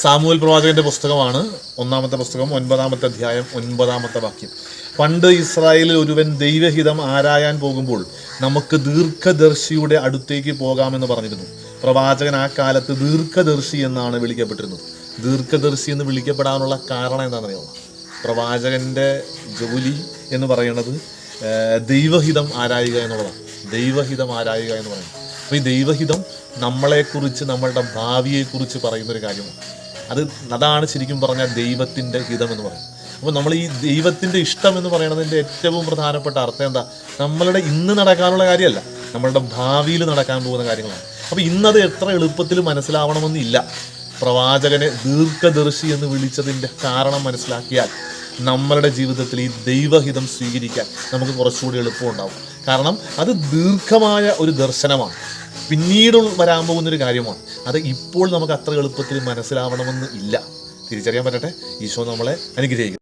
Samuel പ്രവാചകന്റെ പുസ്തകമാണ് ഒന്നാമത്തെ പുസ്തകം ഒൻപതാമത്തെ അധ്യായം ഒൻപതാമത്തെ വാക്യം. പണ്ട് ഇസ്രായേലിൽ ഒരുവൻ ദൈവഹിതം ആരായാൻ പോകുമ്പോൾ നമുക്ക് ദീർഘദർശിയുടെ അടുത്തേക്ക് പോകാമെന്ന് പറഞ്ഞിരുന്നു. പ്രവാചകൻ ആ കാലത്ത് ദീർഘദർശി എന്നാണ് വിളിക്കപ്പെട്ടിരുന്നത്. ദീർഘദർശി എന്ന് വിളിക്കപ്പെടാനുള്ള കാരണം എന്താണെന്നറിയാമോ പ്രവാചകന്റെ ജോലി എന്ന് പറയുന്നത് ദൈവഹിതം ആരായുക എന്നുള്ളതാണ്. ദൈവഹിതം ആരായുക എന്ന് പറയുന്നത്. അപ്പോൾ ഈ ദൈവഹിതം നമ്മളെക്കുറിച്ച് നമ്മളുടെ ഭാവിയെക്കുറിച്ച് പറയുന്നൊരു കാര്യമാണ്. അത് അതാണ് ശരിക്കും പറഞ്ഞാൽ ദൈവത്തിന്റെ ഹിതം എന്ന് പറയും. അപ്പോൾ നമ്മൾ ഈ ദൈവത്തിന്റെ ഇഷ്ടം എന്ന് പറയുന്നതിന്റെ ഏറ്റവും പ്രധാനപ്പെട്ട അർത്ഥം എന്താ? നമ്മളുടെ ഇന്ന് നടക്കാനുള്ള കാര്യമല്ല. നമ്മളുടെ ഭാവിയിൽ നടക്കാൻ പോകുന്ന കാര്യങ്ങളാണ്. അപ്പോൾ ഇന്നത് എത്ര എളുപ്പത്തിൽ മനസ്സിലാവണമെന്നില്ല പ്രവാചകനെ ദീർഘദർശി എന്ന് വിളിച്ചതിന്റെ കാരണം മനസ്സിലാക്കിയാൽ നമ്മളുടെ ജീവിതത്തിൽ ഈ ദൈവഹിതം സ്വീകരിക്കാൻ നമുക്ക് കുറച്ചുകൂടി എളുപ്പമുണ്ടാവും. കാരണം അത് ദീർഘമായ ഒരു ദർശനമാണ്. പിന്നീട് വരാൻ പോകുന്ന ഒരു കാര്യമാണ്. അത് ഇപ്പോൾ നമുക്ക് അത്ര എളുപ്പത്തിൽ മനസ്സിലാവണമെന്ന് ഇല്ല. തിരിച്ചറിയാൻ പറ്റട്ടെ? ഈശോ നമ്മളെ അനുഗ്രഹിക്കും